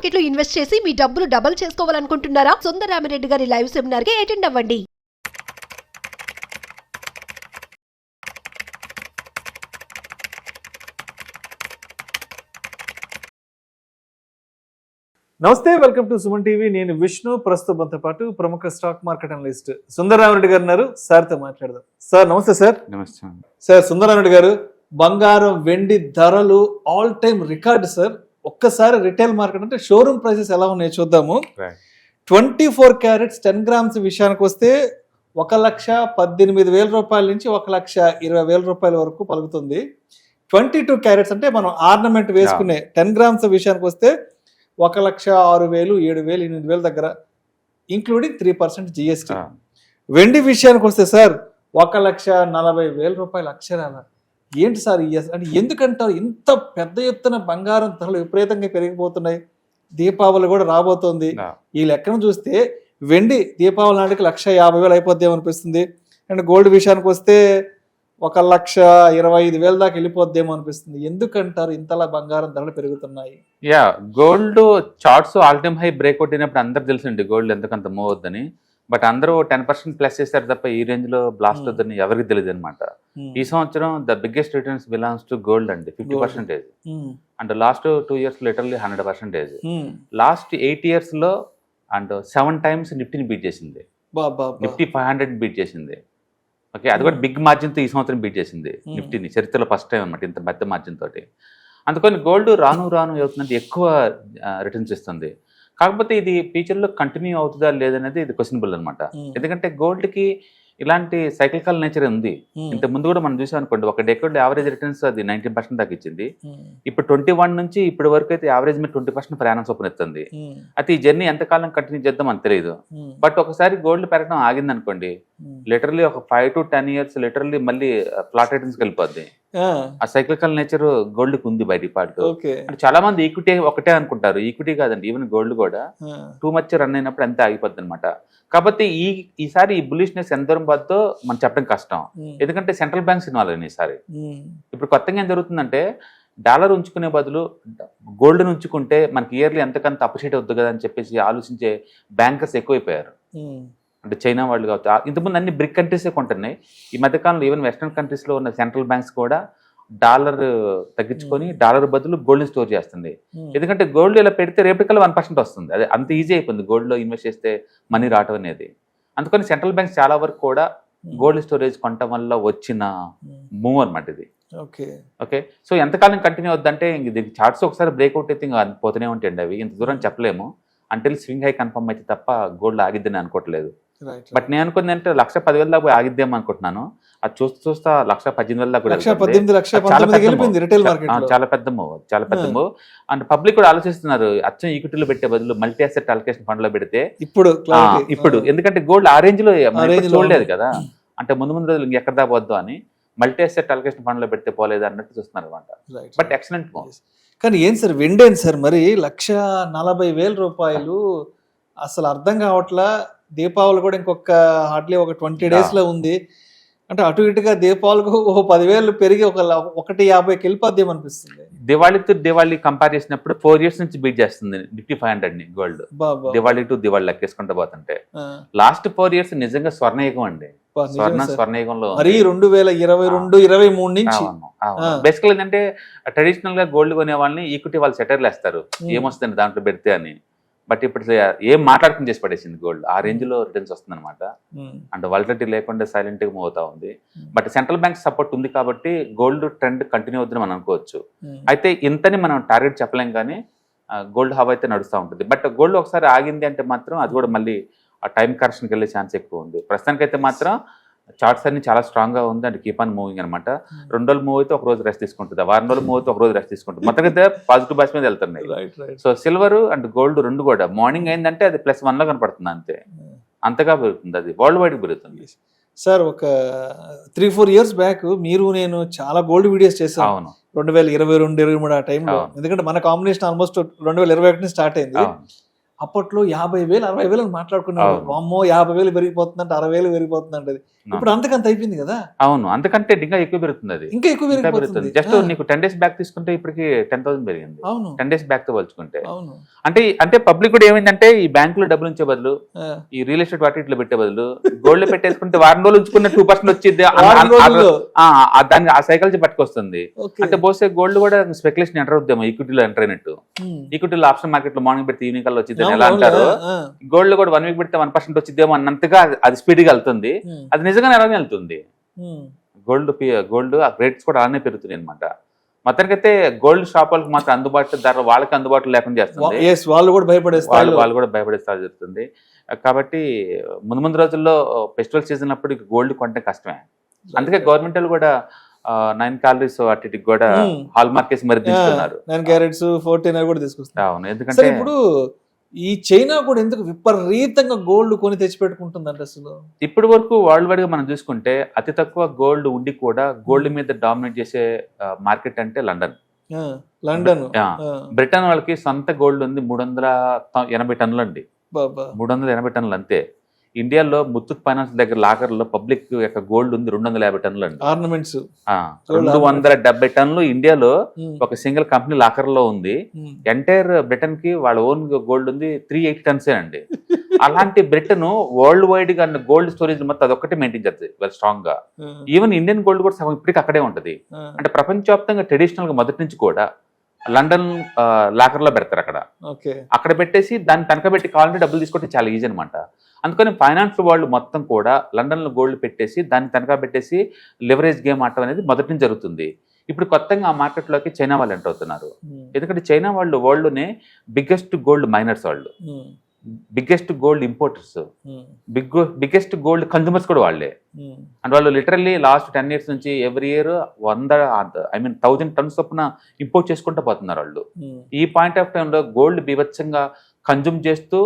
మార్కెట్లో ఇన్వెస్ట్ చేసి మీ డబ్బులు డబుల్ చేసుకోవాలనుకుంటున్నారా? సుందరామిరెడ్డి గారి లైవ్ సెమినార్కి అటెండ్ అవ్వండి. నమస్తే వెల్కమ్ టు సుమన్ టీవీ. నేను విష్ణు ప్రస్తుతంతో పాటు ప్రముఖ స్టాక్ మార్కెట్ అనలిస్ట్ సుందరరామరెడ్డి గారు ఉన్నారు. సార్తో మాట్లాడదాం. సార్ నమస్తే సార్. నమస్తే. సార్ సుందరరామరెడ్డి గారు బంగారం వెండి ధరలు ఆల్ టైమ్ రికార్డ్ సార్. ఒక్కసారి రిటైల్ మార్కెట్ అంటే షోరూమ్ ప్రైసెస్ ఎలా ఉన్నాయో చూద్దాము. Twenty four carats ten grams విషయానికి వస్తే ఒక లక్ష పద్దెనిమిది వేల రూపాయల నుంచి ఒక లక్ష ఇరవై వేల రూపాయల వరకు పలుకుతుంది. ట్వంటీ టూ క్యారెట్స్ అంటే మనం ఆర్నమెంట్ వేసుకునే టెన్ గ్రామ్స్ విషయానికి వస్తే ఒక లక్ష ఆరు వేలు ఏడు వేలు ఎనిమిది వేల దగ్గర ఇంక్లూడింగ్ త్రీ పర్సెంట్ జిఎస్టీ వెండి విషయానికి వస్తే సార్ ఒక లక్ష నలభై వేల రూపాయల అక్షరాల? ఏంటి సార్ అంటే ఎందుకంటారు ఇంత పెద్ద ఎత్తున బంగారం ధరలు విపరీతంగా పెరిగిపోతున్నాయి. దీపావళి కూడా రాబోతోంది. ఈ లెక్కను చూస్తే వెండి దీపావళి నాటికి లక్ష యాభై వేలు అయిపోద్దేమో అనిపిస్తుంది. అండ్ గోల్డ్ విషయానికి వస్తే ఒక లక్ష ఇరవై ఐదు వేల దాకా వెళ్ళిపోద్దేమో అనిపిస్తుంది. ఎందుకంటారు ఇంతలా బంగారం ధరలు పెరుగుతున్నాయి? Yeah gold charts all time high breakout అయినప్పుడు అందరు తెలుసండి గోల్డ్ ఎంతకంత మూవ్ అవుద్దని బట్ అందరూ టెన్ పర్సెంట్ ప్లస్ చేశారు తప్ప ఈ రేంజ్లో బ్లాస్ట్ Hmm. అవుద్దని ఎవరికి తెలియదు అనమాట ఉమ్, ఈ సంవత్సరం the biggest returns belongs to gold అండి fifty. Percentage. Um, and last two years literally hundred percentage. Last eight ఇయర్స్లో అండ్ సెవెన్ టైమ్స్ నిఫ్టీని బీట్ చేసింది. నిఫ్టీ ఫైవ్ హండ్రెడ్ బీట్ చేసింది. ఓకే అది కూడా బిగ్ మార్జిన్తో ఈ సంవత్సరం బీట్ చేసింది Hmm. నిఫ్టీని చరిత్రలో ఫస్ట్ టైం అనమాట ఇంత పెద్ద మార్జిన్ తోటి. అందుకని గోల్డ్ రాను రాను అవుతుందంటే ఎక్కువ రిటర్న్స్ ఇస్తుంది. కాకపోతే ఇది ఫ్యూచర్లో కంటిన్యూ అవుతుందా లేదనేది ఇది క్వశ్చనబుల్ అనమాట ఎందుకంటే గోల్డ్కి ఇలాంటి సైకికల్ నేచర్ ఉంది. ఉమ్, ఇంత ముందు కూడా మనం చూసాం అనుకోండి ఒక డెకోడ్ యావరేజ్ రిటర్న్స్ అది నైన్టీన్ పర్సెంట్ దాకా ఇచ్చింది. ఉమ్, ఇప్పుడు ట్వంటీ వన్ నుంచి ఇప్పటి వరకు అయితే యావరేజ్ మీద ట్వంటీ పర్సెంట్ ప్రయాణం చొప్పున ఎత్తుంది. ఉమ్, అయితే ఈ జర్నీ ఎంతకాలం కంటిన్యూ చేద్దాం అని తెలియదు. బట్ ఒకసారి గోల్డ్ పెరగడం ఆగింది అనుకోండి. లిటరలీ ఒక five to ten years literally మళ్ళీ ఫ్లాట్ రిటర్న్స్కి వెళ్ళిపోద్ది. ఆ, సైక్లికల్ నేచర్ గోల్డ్కి ఉంది బై డిఫాల్ట్ ఓకే అంటే చాలా మంది ఈక్విటీ ఒకటే అనుకుంటారు. ఈక్విటీ కాదండి ఈవెన్ గోల్డ్ కూడా టూ మచ్ రన్ అయినప్పుడు అంతే ఆగిపోద్ది అనమాట కాబట్టి ఈ ఈసారి ఈ బులిష్నెస్ ఎంత దూరం పోద్దో మనం చెప్పడం కష్టం. ఎందుకంటే సెంట్రల్ బ్యాంక్స్ ఇన్వాల్వ్ అయినాయి ఈసారి. ఇప్పుడు కొత్తగా ఏం జరుగుతుందంటే డాలర్ ఉంచుకునే బదులు గోల్డ్ ఉంచుకుంటే మనకి ఇయర్లీ ఎంతకంత అప్రిషియేట్ అవుతుంది కదా అని చెప్పేసి ఆలోచించే బ్యాంకర్స్ ఎక్కువైపోయారు. అంటే చైనా వాళ్ళు కావచ్చు. ఇంతకుముందు అన్ని బ్రిక్ కంట్రీసే కొంటున్నాయి. ఈ మధ్యకాలంలో ఈవెన్ వెస్ట్రన్ కంట్రీస్లో ఉన్న సెంట్రల్ బ్యాంక్స్ కూడా డాలర్ తగ్గించుకొని డాలర్ బదులు గోల్డ్ని స్టోర్ చేస్తుంది. ఎందుకంటే గోల్డ్ ఇలా పెడితే రేపటికల్లా వన్ పర్సెంట్ వస్తుంది. అదే అంత ఈజీ అయిపోయింది. గోల్డ్లో ఇన్వెస్ట్ చేస్తే మనీ రావటం అనేది. అందుకని సెంట్రల్ బ్యాంక్స్ చాలా వరకు కూడా గోల్డ్ స్టోరేజ్ కొనటం వల్ల వచ్చిన మూవ్ అనమాట ఇది. ఓకే. ఓకే? సో ఎంతకాలం కంటిన్యూ అవుద్దంటే ఇంక ఇది చార్ట్స్ ఒకసారి బ్రేక్అవుట్ అయితే ఇంకా పోతూనే ఉంటాయండి అవి. ఇంత దూరం చెప్పలేము. అంటే స్వింగ్ హై కన్ఫర్మ్ అయితే తప్ప గోల్డ్ ఆగిద్దని అనుకోవట్లేదు. బట్ నేను అనుకుంది అంటే లక్ష పదివేల దాకా ఆగిద్దాం అనుకుంటున్నాను. అది చూస్తూ చూస్తా లక్ష పద్దెనిమిది దాకా లక్ష. పద్దెనిమిది లక్ష వెళ్ళిపోయింది. రిటైల్ మార్కెట్ చాలా పెద్ద మూవ్ చాలా పెద్ద. మూవ్ అండ్ పబ్లిక్ కూడా ఆలోచిస్తున్నారు అచ్చం ఈక్విటీలో పెట్టే బదులు మల్టీ అసెట్ అలొకేషన్ ఫండ్లో పెడితే ఇప్పుడు. ఇప్పుడు ఎందుకంటే గోల్డ్ ఆ రేంజ్లో చూడలేదు. కదా అంటే ముందు ముందు రోజులు ఇంకెక్కడ దాకా వద్దు అని మల్టీ అసెట్ అలొకేషన్ ఫండ్లో పెడితే పోలేదు అన్నట్టు చూస్తున్నారు అనమాట. But excellent move. కానీ ఏం సార్ వెండేన్ సార్ మరి లక్ష నలభై వేల రూపాయలు అసలు అర్థం కావట్లా దీపావళి కూడా ఇంకొక హార్డ్లీ ఒక ట్వంటీ డేస్లో ఉంది అంటే అటు ఇటుగా దీపావళికి ఓ పదివేలు పెరిగి ఒక ఒకటి యాభైకి వెళ్ళిపోద్దేమో అనిపిస్తుంది దివాళీ టు దివాళీ కంపేర్ చేసినప్పుడు ఫోర్ ఇయర్స్ నుంచి బీట్ చేస్తుంది నిఫ్టీ ఫైవ్ హండ్రెడ్ని గోల్డ్ దివాళీ టు దివాళీ లెక్కేసుకుంటూ పోతుంటే. లాస్ట్ ఫోర్ ఇయర్స్ నిజంగా స్వర్ణయుగం అండి. స్వర్ణ స్వర్ణయుగంలో మరి రెండు వేల ఇరవై రెండు ఇరవై మూడు నుంచి. బేసికల్ ఏంటంటే ట్రెడిషనల్గా గోల్డ్ కొనే వాళ్ళని ఈక్విటీ వాళ్ళు సెటర్లు వేస్తారు. ఏమొస్తుంది దాంట్లో పెడితే అని. బట్ ఇప్పుడు ఏం మాట్లాడుకుని చేసి పడేసింది గోల్డ్. ఆ రేంజ్లో రిటర్న్స్ వస్తుంది అనమాట ఉమ్, అండ్ వాలిడిటీ లేకుండా సైలెంట్గా మూవ్ అవుతా ఉంది. Hmm. But central bank support ఉంది కాబట్టి గోల్డ్ ట్రెండ్ కంటిన్యూ అవుతుందని మనం అనుకోవచ్చు. ఉమ్, అయితే ఇంతని మనం టార్గెట్ చెప్పలేం కానీ గోల్డ్ హవ్ అయితే నడుస్తూ ఉంటుంది. బట్ గోల్డ్ ఒకసారి ఆగింది అంటే మాత్రం అది కూడా మళ్ళీ ఆ టైం కరెక్షన్కి వెళ్ళే ఛాన్స్ ఎక్కువ ఉంది. ప్రస్తుతానికైతే మాత్రం చార్ట్స్ అన్ని చాలా స్ట్రాంగ్గా ఉంది. అండ్ కీప్ ఆన్ మూవింగ్ అనమాట రెండు రోజులు మూవ్ అయితే ఒక రోజు రెస్ట్ తీసుకుంటుంది. వారం రోజులు మూవ్ అయితే ఒక రోజు రెస్ట్ తీసుకుంటుంది. మొత్తం అయితే పాజిటివ్ బస్ మీద వెళ్తున్నాయి. సో సిల్వర్ అండ్ గోల్డ్ రెండు కూడా. మార్నింగ్ అయిందంటే అది ప్లస్ వన్లో కనపడుతుంది అంతే. అంతగా పెరుగుతుంది అది. వరల్డ్ వైడ్ పెరుగుతుంది. సార్ ఒక త్రీ ఫోర్ ఇయర్స్ బ్యాక్ మీరు నేను చాలా గోల్డ్ వీడియోస్ చేసాం అవును. రెండు వేల ఇరవై రెండు ఇరవై మూడు ఆ టైంలో. ఎందుకంటే మన కాంబినేషన్ ఆల్మోస్ట్ రెండు వేల ఇరవై ఒకటి స్టార్ట్ అయింది. అప్పట్లో యాభై వేలు అరవై వేలు అని మాట్లాడుకున్నాడు. అమ్మో యాభై వేలు పెరిగిపోతుందంటే అరవై వేలు పెరిగిపోతుందంట ఇప్పుడు అంతకంత అయిపోయింది కదా? అవును అందుకంటే ఇంకా ఎక్కువ పెరుగుతుంది అది. ఇంకా ఎక్కువ పెరుగుతుంది. జస్ట్ నీకు టెన్ డేస్ బ్యాక్ తీసుకుంటే ఇప్పటికి టెన్ థౌసండ్ పెరిగింది. అవును. టెన్ డేస్ బ్యాక్తో పోల్చుకుంటే. అవును. అంటే అంటే పబ్లిక్ కూడా ఏమైందంటే ఈ బ్యాంకులో డబ్బులు ఉంచే బదులు ఈ రియల్ ఎస్టేట్ వాటి ఇట్లా పెట్టే బదులు గోల్డ్ పెట్టేసుకుంటే వారం రోజులు ఉంచుకున్న టూ పర్సెంట్ వచ్చింది దాన్ని ఆ సైకిల్ పట్టుకొస్తుంది. అంటే బహుశా గోల్డ్ కూడా స్పెక్యులేషన్ ఎంటర్ అవుద్దేమో ఈక్విటీలో ఎంటర్ అయినట్టు. ఈక్విటీలో ఆప్షన్ మార్కెట్లో మార్నింగ్ పెడితే ఈవినింగ్ కల్లా వచ్చింది ఎలా అంటారు? గోల్డ్ కూడా వన్ వీక్ పెడితే వన్ పర్సెంట్ వచ్చిద్దేమో అన్నంతగా అది- స్పీడ్గా వెళ్తుంది. అది నిజంగానే అలానే వెళ్తుంది. గోల్డ్ గోల్డ్ ఆ రేట్స్ కూడా అలానే పెరుగుతున్నాయి అనమాట మొత్తానికైతే గోల్డ్ షాప్ వాళ్ళకి మాత్రం అందుబాటులో ధర వాళ్ళకి అందుబాటులో లేకుండా చేస్తుంది. వాళ్ళు కూడా భయపడే వాళ్ళు కూడా భయపడే స్థాయి జరుగుతుంది. కాబట్టి ముందు ముందు రోజుల్లో ఫెస్టివల్ సీజన్ అప్పుడు గోల్డ్ కొంటే కష్టమే. అందుకే గవర్నమెంట్ వాళ్ళు కూడా నైన్ క్యాలరీస్ వాటికి కూడా. హాల్ మార్కేసి మరి నైన్ క్యారెట్స్ ఫోర్టీన్ కూడా తీసుకొస్తారు అవును సరే ఎందుకంటే ఇప్పుడు ఈ చైనా కూడా ఎందుకు విపరీతంగా గోల్డ్ కొని తెచ్చిపెట్టుకుంటుందంట అసలు? ఇప్పటి వరకు వరల్డ్ వైడ్గా మనం చూసుకుంటే అతి తక్కువ గోల్డ్ ఉండి కూడా గోల్డ్ మీద డామినేట్ చేసే మార్కెట్ అంటే లండన్. లండన్. బ్రిటన్ వాళ్ళకి సొంత గోల్డ్ ఉంది మూడు వందల ఎనభై టన్నులు అండి మూడు వందల ఎనభై టన్నులు అంతే. ఇండియాలో ముత్తూట్ ఫైనాన్స్ దగ్గర లాకర్లో పబ్లిక్ యొక్క గోల్డ్ ఉంది రెండు వందల యాభై టన్నులు అండి. ఆర్నమెంట్స్. రెండు వందల డెబ్బై టన్నులు ఇండియాలో ఒక సింగిల్ కంపెనీ లాకర్లో ఉంది. ఎంటైర్ బ్రిటన్కి వాళ్ళ ఓన్ గోల్డ్ ఉంది త్రీ ఎయిటీ టన్స్ అండి. అలాంటి బ్రిటన్ వరల్డ్ వైడ్గా గోల్డ్ స్టోరేజ్ మొత్తం అదొక్కటి మెయింటైన్ చేస్తుంది వెల్ స్ట్రాంగ్గా. ఈవెన్ ఇండియన్ గోల్డ్ కూడా సగం ఇప్పటికి అక్కడే ఉంటది. అంటే ప్రపంచవ్యాప్తంగా ట్రెడిషనల్గా మొదటి నుంచి కూడా లండన్ లాకర్లో పెడతారు అక్కడ. అక్కడ పెట్టేసి దాన్ని తనక పెట్టి కావాలంటే డబ్బులు తీసుకుంటే చాలా ఈజీ అనమాట అందుకని ఫైనాన్స్ వాళ్ళు మొత్తం కూడా లండన్లో గోల్డ్ పెట్టేసి దాన్ని తనఖా పెట్టేసి లివరేజ్ గేమ్ ఆడటం అనేది మొదటి నుంచి జరుగుతుంది. ఇప్పుడు కొత్తగా ఆ మార్కెట్లోకి చైనా వాళ్ళు ఎంటర్ అవుతున్నారు. ఉమ్, ఎందుకంటే చైనా వాళ్ళు వరల్డ్లోనే బిగ్గెస్ట్ గోల్డ్ మైనర్స్ వాళ్ళు. Biggest gold importers big biggest gold consumers కూడా వాళ్ళే. అండ్ వాళ్ళు లిటరల్లీ లాస్ట్ టెన్ ఇయర్స్ నుంచి ఎవ్రీ ఇయర్ వంద ఐ మీన్ థౌజండ్ టన్స్ చొప్పున ఇంపోర్ట్ చేసుకుంటూ పోతున్నారు వాళ్ళు. ఉమ్, ఈ పాయింట్ ఆఫ్ టైంలో గోల్డ్ బీభత్సంగా కన్జ్యూమ్ చేస్తూ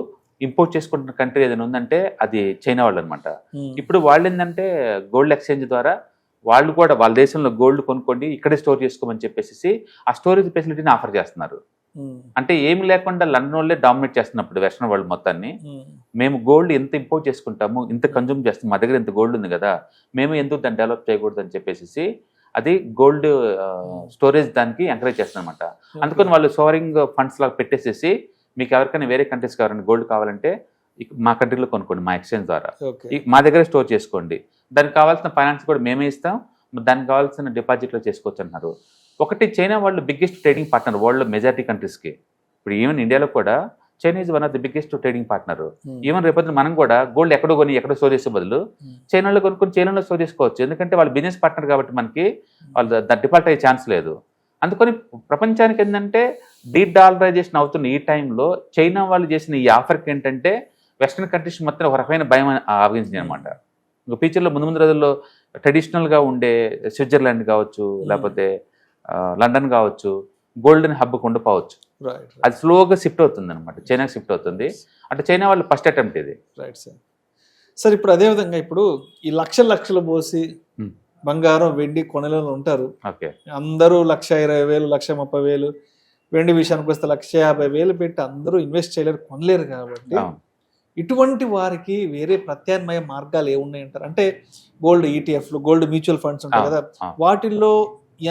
ఇంపోర్ట్ చేసుకుంటున్న కంట్రీ ఏదైనా ఉందంటే అది చైనా వాళ్ళు అనమాట ఉమ్. ఇప్పుడు వాళ్ళు ఏంటంటే గోల్డ్ ఎక్స్చేంజ్ ద్వారా వాళ్ళు కూడా వాళ్ళ దేశంలో గోల్డ్ కొనుక్కోండి ఇక్కడే స్టోర్ చేసుకోమని చెప్పేసి ఆ స్టోరేజ్ ఫెసిలిటీని ఆఫర్ చేస్తున్నారు. ఉమ్, అంటే ఏమి లేకుండా లండన్ వాళ్ళే డామినేట్ చేస్తున్నప్పుడు వెస్ట్రన్ వరల్డ్ మొత్తాన్ని. ఉమ్, మేము గోల్డ్ ఎంత ఇంపోర్ట్ చేసుకుంటాము ఇంత కన్జ్యూమ్ చేస్తాం మా దగ్గర ఇంత గోల్డ్ ఉంది కదా మేము ఎందుకు దాన్ని డెవలప్ చేయకూడదు అని చెప్పేసి అది గోల్డ్ స్టోరేజ్ దానికి ఎంకరేజ్ చేస్తుందన్నమాట అందుకని వాళ్ళు సోరింగ్ ఫండ్స్ లాగా పెట్టేసేసి మీకు ఎవరికైనా వేరే కంట్రీస్ కావాలంటే గోల్డ్ కావాలంటే మా కంట్రీలో కొనుక్కోండి మా ఎక్స్చేంజ్ ద్వారా. మా దగ్గర స్టోర్ చేసుకోండి. దానికి కావాల్సిన ఫైనాన్స్ కూడా మేమే ఇస్తాం. దానికి కావాల్సిన డిపాజిట్లో చేసుకోవచ్చు అంటున్నారు ఒకటి చైనా వాళ్ళు biggest trading partner world majority కంట్రీస్కి ఇప్పుడు ఈవెన్ ఇండియాలో కూడా China is one of the biggest trading partner even రేపొద్దున మనం కూడా గోల్డ్ ఎక్కడో కొని ఎక్కడో స్టోర్ చేసే బదులు ఉమ్, చైనాలో కొనుక్కొని చైనాలో స్టోర్ చేసుకోవచ్చు. ఎందుకంటే వాళ్ళు బిజినెస్ పార్ట్నర్ కాబట్టి మనకి వాళ్ళు డిఫాల్ట్ అయ్యే ఛాన్స్ లేదు. అందుకని ప్రపంచానికి ఏంటంటే డీ డాలరైజేషన్ అవుతున్న ఈ టైంలో చైనా వాళ్ళు చేసిన ఈ ఆఫర్కి ఏంటంటే వెస్ట్రన్ కంట్రీస్ మొత్తం ఒక రకమైన భయం ఆవగించింది అనమాట ఇంకా ఫ్యూచర్లో ముందు ముందు రోజుల్లో ట్రెడిషనల్గా ఉండే స్విట్జర్లాండ్ కావచ్చు లేకపోతే ఆ, లండన్ కావచ్చు గోల్డెన్ హబ్ ఉండిపోవచ్చు అది స్లోగా షిఫ్ట్ అవుతుంది అనమాట చైనాకి షిఫ్ట్ అవుతుంది. అంటే చైనా వాళ్ళు ఫస్ట్ అటెంప్ట్ ఇది. రైట్ సార్ సార్ ఇప్పుడు అదే విధంగా ఇప్పుడు ఈ లక్షల లక్షలు పోసి ఉమ్. బంగారం వెండి కొనలలో ఉంటారు. ఓకే. అందరూ లక్ష ఇరవై వేలు లక్ష ముప్పై వేలు వెండి విషయానికి వస్తే లక్ష యాభై వేలు పెట్టి అందరూ ఇన్వెస్ట్ చేయలేరు కొనలేరు కాబట్టి ఇటువంటి వారికి వేరే ప్రత్యామ్నాయ మార్గాలు ఏమున్నాయంటారు? అంటే గోల్డ్ ఈటీఎఫ్లు గోల్డ్ మ్యూచువల్ ఫండ్స్ ఉంటాయి కదా. వాటిల్లో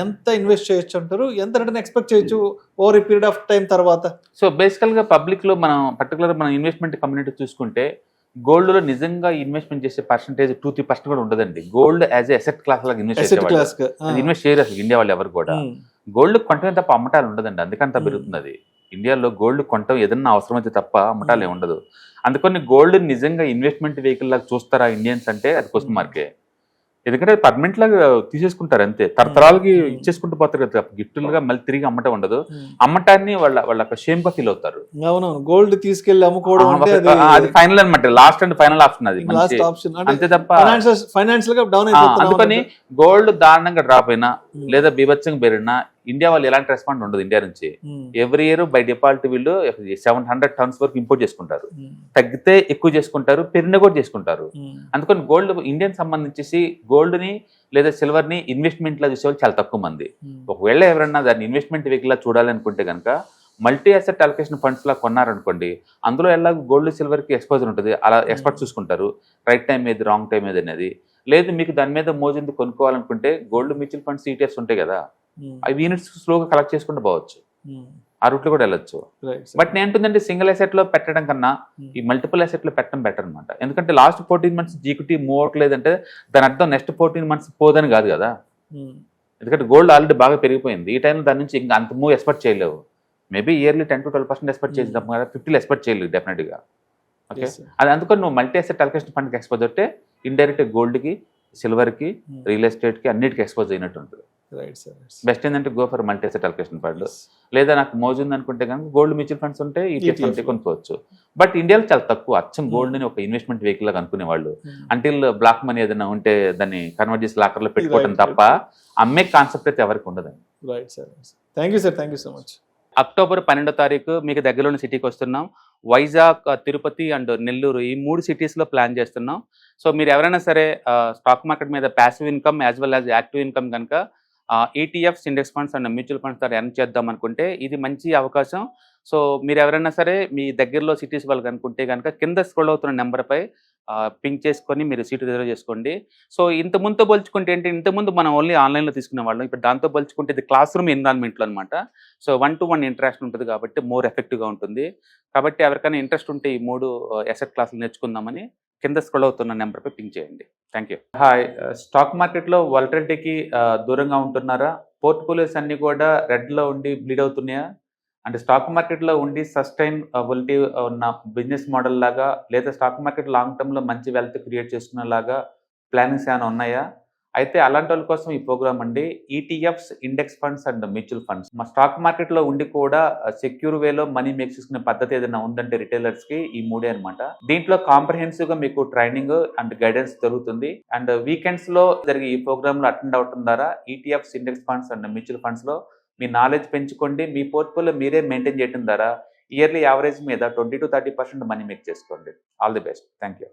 ఎంత ఇన్వెస్ట్ చేయొచ్చు అంటారు? ఎంత రిటర్న్ ఎక్స్పెక్ట్ చేయొచ్చు over a period of time తర్వాత? సో బేసికల్గా పబ్లిక్లో మనం పర్టికులర్ మనం ఇన్వెస్ట్మెంట్ కమ్యూనిటీ చూసుకుంటే గోల్డ్లో నిజంగా ఇన్వెస్ట్మెంట్ చేసే పర్సంటేజ్ టూ త్రీ పర్సెంట్ కూడా ఉండదండి. గోల్డ్ యాజ్ ఎసెట్ క్లాస్ లాగా ఇన్వెస్ట్ ఇన్వెస్ట్ చేయరు అసలు ఇండియా వాళ్ళు ఎవరు కూడా. గోల్డ్ కొంటమే తప్ప అమ్మటాలు ఉండదండి. అందుకంత. పెరుగుతుంది అది. ఇండియాలో గోల్డ్ కొంటం ఏదన్నా అవసరమైతే తప్ప అమ్మటాలు ఉండదు. అందుకని గోల్డ్ నిజంగా ఇన్వెస్ట్మెంట్ వెహికల్ లాగా చూస్తారా ఇండియన్స్ అంటే అది క్వశ్చన్ మార్కే ఎందుకంటే పర్మనెంట్ లాగా తీసేసుకుంటారు అంతే. తరతరాలకి. ఇచ్చేసుకుంటూ పోతారు కదా గిఫ్టులుగా మళ్ళీ తిరిగి అమ్మటం ఉండదు. అమ్మటాన్ని వాళ్ళ వాళ్ళ షేమ్గా ఫీల్ అవుతారు. గోల్డ్ తీసుకెళ్ళి అమ్ముకోవడం అది ఫైనల్ అన్నమాట లాస్ట్ అండ్ ఫైనల్ ఆప్షన్ అది. అంతే తప్ప ఫైనాన్షియల్ ఫైనాన్షియల్గా డౌన్ అందుకని గోల్డ్ దారుణంగా డ్రాప్ అయినా. లేదా బీభత్సంగా పెరిగినా ఇండియా వాళ్ళు ఎలాంటి రెస్పాండ్ ఉండదు ఇండియా నుంచి. ఎవ్రీ ఇయర్ బై డిఫాల్ట్ వీళ్ళు సెవెన్ హండ్రెడ్ టన్స్ వరకు ఇంపోర్ట్ చేసుకుంటారు. తగ్గితే ఎక్కువ చేసుకుంటారు పెరిగిన కూడా చేసుకుంటారు. అందుకని గోల్డ్ ఇండియన్ సంబంధించేసి గోల్డ్ని లేదా సిల్వర్ని ఇన్వెస్ట్మెంట్ లా చూసేవాళ్ళు చాలా తక్కువ మంది. ఒకవేళ ఎవరన్నా దాన్ని ఇన్వెస్ట్మెంట్ వెహికల్ లా చూడాలనుకుంటే కనుక మల్టీ అసెట్ అలొకేషన్ ఫండ్స్ లా కొన్నారనుకోండి అందులో ఎలా గోల్డ్ సిల్వర్కి ఎక్స్పోజర్ ఉంటుంది. అలా ఎక్స్పర్ట్ చూసుకుంటారు. రైట్ టైం ఏది రాంగ్ టైం ఏది అనేది. లేదు మీకు దాని మీద మోజింది కొనుక్కోవాలనుకుంటే గోల్డ్ మ్యూచువల్ ఫండ్స్ ఈటీఎఫ్స్ ఉంటాయి కదా. అవి యూనిట్స్ స్లోగా కలెక్ట్ చేసుకుంటూ పోవచ్చు. ఆ రూట్లో కూడా వెళ్ళొచ్చు. బట్ నేను అంటుందంటే సింగిల్ అసెట్లో పెట్టడం కన్నా ఈ మల్టిపుల్ అసెట్లో పెట్టడం బెటర్ అనమాట ఎందుకంటే లాస్ట్ ఫోర్టీన్ మంత్స్ జీకుటీ మూవ్ అవ్వట్లేదంటే దాని అర్థం నెక్స్ట్ ఫోర్టీన్ మంత్స్ పోదని కాదు కదా. ఎందుకంటే గోల్డ్ ఆల్రెడీ బాగా పెరిగిపోయింది. ఈ టైంలో దాని నుంచి ఇంకా అంత మూవ్ ఎక్స్పెక్ట్ చేయలేవు. Maybe yearly ten to twelve percent expect చేద్దాం కదా. ఫిఫ్టీలో ఎక్స్పెక్ట్ చేయలేదు డెఫినెట్గా ఓకే అది అందుకని నువ్వు మల్టీ అసెట్ అలొకేషన్ ఫండ్కి ఎక్స్పోజ్ అయితే ఇండైరెక్ట్ గోల్డ్కి సిల్వర్కి రియల్ ఎస్టేట్కి అన్నిటికీ ఎక్స్పోజ్ అయినట్టు ఉంటుంది. రైట్ సార్ బెస్ట్ ఏంటంటే go for multi asset allocation fund లేదా నాకు మోజు ఉంది అనుకుంటే కనుక గోల్డ్ మ్యూచువల్ ఫండ్స్ ఉంటే ఈటీఎఫ్ ETF. ఉంటే కొనుక్కోవచ్చు. బట్ ఇండియాలో చాలా తక్కువ. అచ్చం గోల్డ్ని ఒక ఇన్వెస్ట్మెంట్ వెహికల్ లాగా అనుకునే వాళ్ళు అంటిల్ బ్లాక్ మనీ ఏదైనా ఉంటే దాన్ని కన్వర్ట్ చేసి లాకర్లో పెట్టుకోవడం తప్ప అమ్మే కాన్సెప్ట్ అయితే ఎవరికి ఉండదు right sir thank you sir thank you so much October పన్నెండో తారీఖు మీకు దగ్గరలోని సిటీకి వస్తున్నాం. వైజాగ్ తిరుపతి అండ్ నెల్లూరు ఈ మూడు సిటీస్లో ప్లాన్ చేస్తున్నాం. సో మీరు ఎవరైనా సరే స్టాక్ మార్కెట్ మీద passive income as well as active income కనుక ETFs index funds and mutual funds ద్వారా ఎర్న్ చేద్దాం అనుకుంటే ఇది మంచి అవకాశం. సో మీరు ఎవరైనా సరే మీ దగ్గరలో సిటీస్ వాళ్ళు అనుకుంటే కనుక కింద స్క్రోల్ అవుతున్న నెంబర్పై పింక్ చేసుకొని మీరు సీటు రిజర్వ్ చేసుకోండి. సో ఇంత ముందుతో పోల్చుకుంటే ఏంటి? ఇంతకుముందు ముందు మనం ఓన్లీ ఆన్లైన్లో తీసుకునే వాళ్ళం. ఇప్పుడు దాంతో పోల్చుకుంటే ఇది క్లాస్ రూమ్ ఎన్విరాన్మెంట్లో అనమాట so one to one interaction ఉంటుంది కాబట్టి మోర్ ఎఫెక్టివ్గా ఉంటుంది. కాబట్టి ఎవరికైనా ఇంట్రెస్ట్ ఉంటే ఈ మూడు ఎసెట్ క్లాసులు నేర్చుకుందామని కింద స్క్రోల్ అవుతున్న నెంబర్పై పింక్ చేయండి. Thank you. హాయ్. స్టాక్ మార్కెట్లో వాలటిలిటీకి దూరంగా ఉంటున్నారా? పోర్ట్ఫోలియోస్ అన్నీ కూడా రెడ్లో ఉండి బ్లీడ్ అవుతున్నాయా? అంటే స్టాక్ మార్కెట్లో ఉండి సస్టైన్ వల్టీ ఉన్న బిజినెస్ మోడల్ లాగా లేదా స్టాక్ మార్కెట్ లాంగ్ టర్మ్లో మంచి వెల్త్ క్రియేట్ చేసుకునేలాగా ప్లానింగ్స్ ఏమైనా ఉన్నాయా? అయితే అలాంటి వాళ్ళ కోసం ఈ ప్రోగ్రామ్ అండి. ETFs index funds and mutual funds మా స్టాక్ మార్కెట్లో ఉండి కూడా సెక్యూర్ వేలో మనీ మేక్ చేసుకునే పద్ధతి ఏదైనా ఉందంటే రిటైలర్స్కి ఈ మూడే అనమాట దీంట్లో కాంప్రహెన్సివ్గా మీకు ట్రైనింగ్ అండ్ గైడెన్స్ దొరుకుతుంది. అండ్ వీకెండ్స్లో జరిగే ఈ ప్రోగ్రామ్లో అటెండ్ అవటం ద్వారా ETFs index funds and mutual ఫండ్స్లో మీ నాలెడ్జ్ పెంచుకోండి. మీ పోర్ట్ఫోలియో మీరే మెయింటైన్ చేయడం ద్వారా ఇయర్లీ యావరేజ్ మీద twenty to thirty percent money make చేసుకోండి. All the best thank you